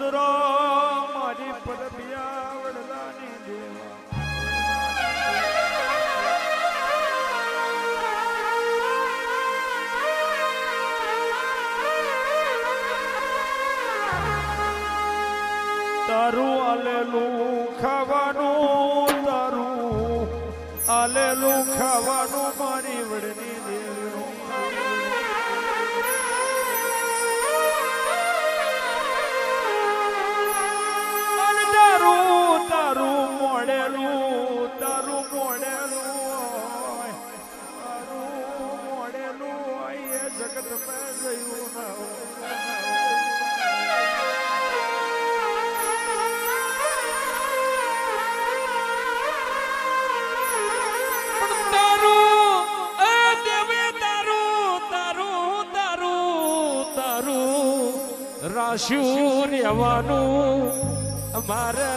રુદ્રો મારી પરબિયા વડલાની દેવા. તારું આલેલું ખાવાનું તારું આલેલું ખાવાનું રાશ્યું રહેવાનું અમારે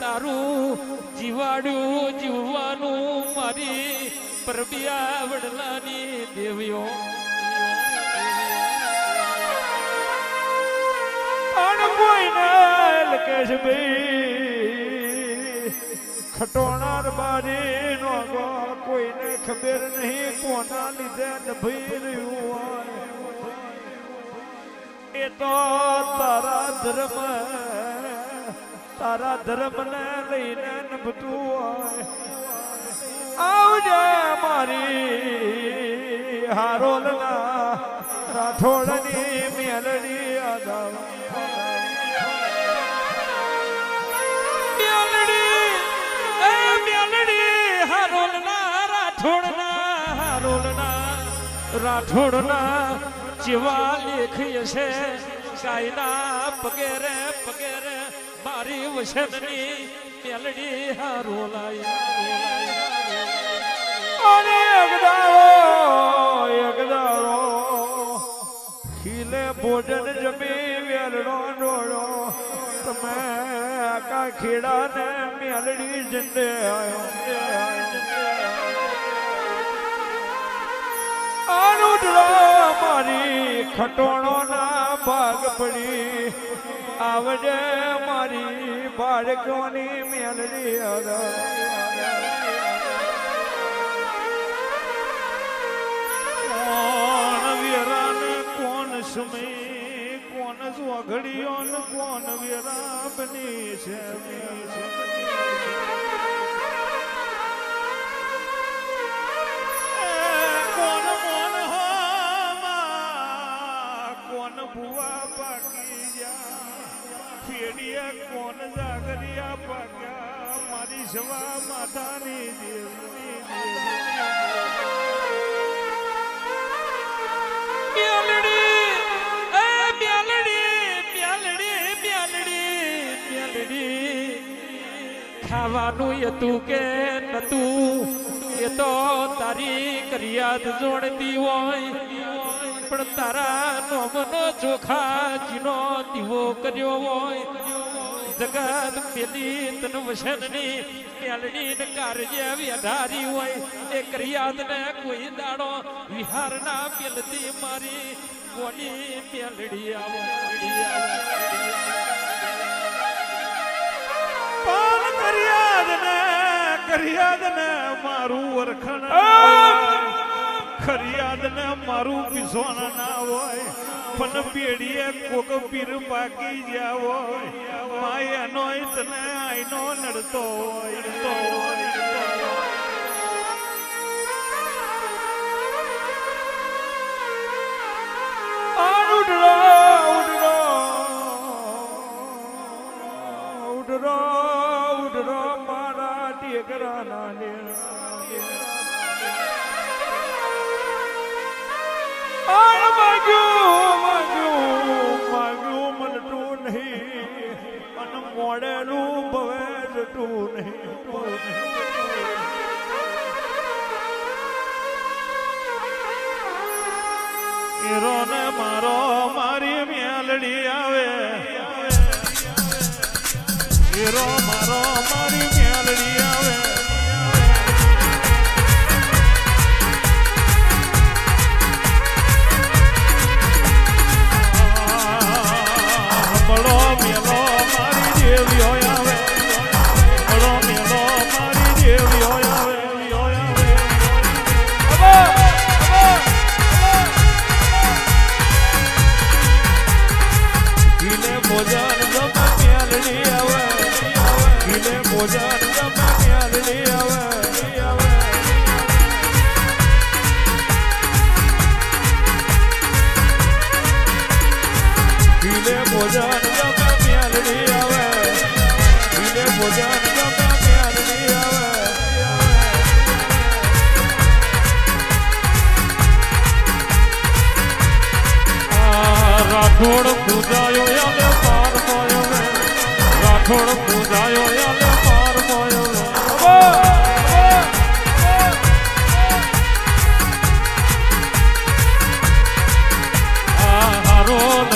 તારું જીવાડું જીવવાનું, મારી પરબિયા વડલાની દેવીઓ. પણ કોઈને લકેશ ભાઈ, ખટોણાર બારી નો કોઈને ખબર નહીં કોના લીધે નભઈ રહ્યું હોય. એ તો તારા ધર્મ તારા ધર્મ ને લઈને નભતું આવજે મારી હારોલના રાઠોડની મેલડી હારોલના રાઠોડના રાઠોડના જેવા લેખી છે. કાયના પગેરે પગેરે મારી વસનની મેલડી હારોલાઈ અને એકદાળો એકદાળો ખીલે ભોજન જમી વેલડો ડોળો. તમે આકા ખેડા ને મેલડી જંડે આનુડલો મારી ખટોણો ના ભાગ પડી આવજે મારી બાળકોની મેલડી કોણ સમય કોણ જોઘડીઓ ને કોણ વેરા બની છે. માતાની દેવની ખાવાનું હતું કે નતું? એ તો તારી કરિયાદ જોડતી હોય. પણ તારા નોમનો ચોખા જીનો દીવો કર્યો હોય. જગત પેલી તન વસનની મેલડી ને કાર્ય વ્યધારી હોય એ કરિયાદ ને કોઈ દાડો વિહાર ના પેલતી મારી કોની મેલડી આવો પાલ કર્યાદ ને કરિયાદ ને મારું વરખણ ખરિયાદ ને મારું પીસવાના ના હોય. પણ પેઢીએ કોક પીર પાકી જાવો માય એનો તને આઈનો નડતો ઉડરો ઉડરો મોડેલું ભવે જતું નહીં હીરો ને મારો મારી મેલડી આવે. હીરો મારો મારી મેલડી ભોજન જમા મ્યાલડી આવે દિલે ભોજન જમા મ્યાલડી આવે રાઠોડ પૂજાયો યાલે પાર પાયો રાઠોડ પૂજાયો યાલે પાર પાયો હારો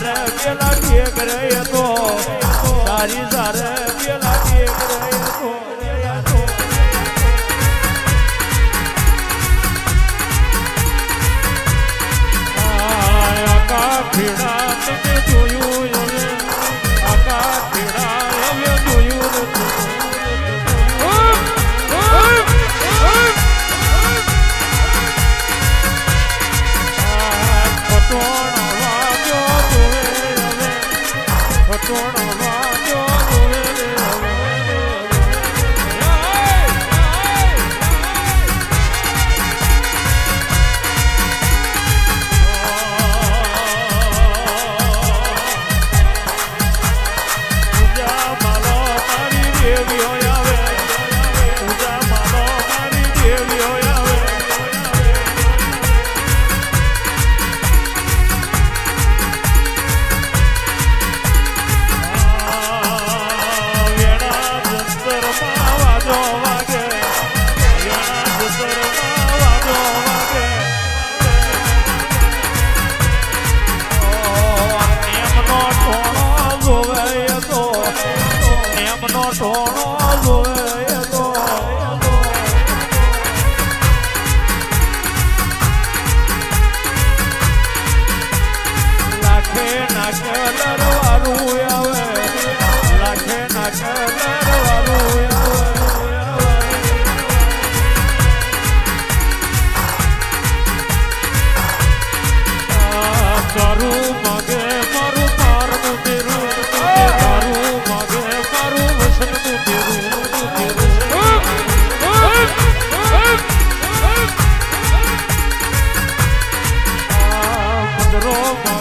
સારે પેલા ટેક રહે તો તારી સારે પેલા ટેક રહે તો કાફીડા જોયું ગુણ chorou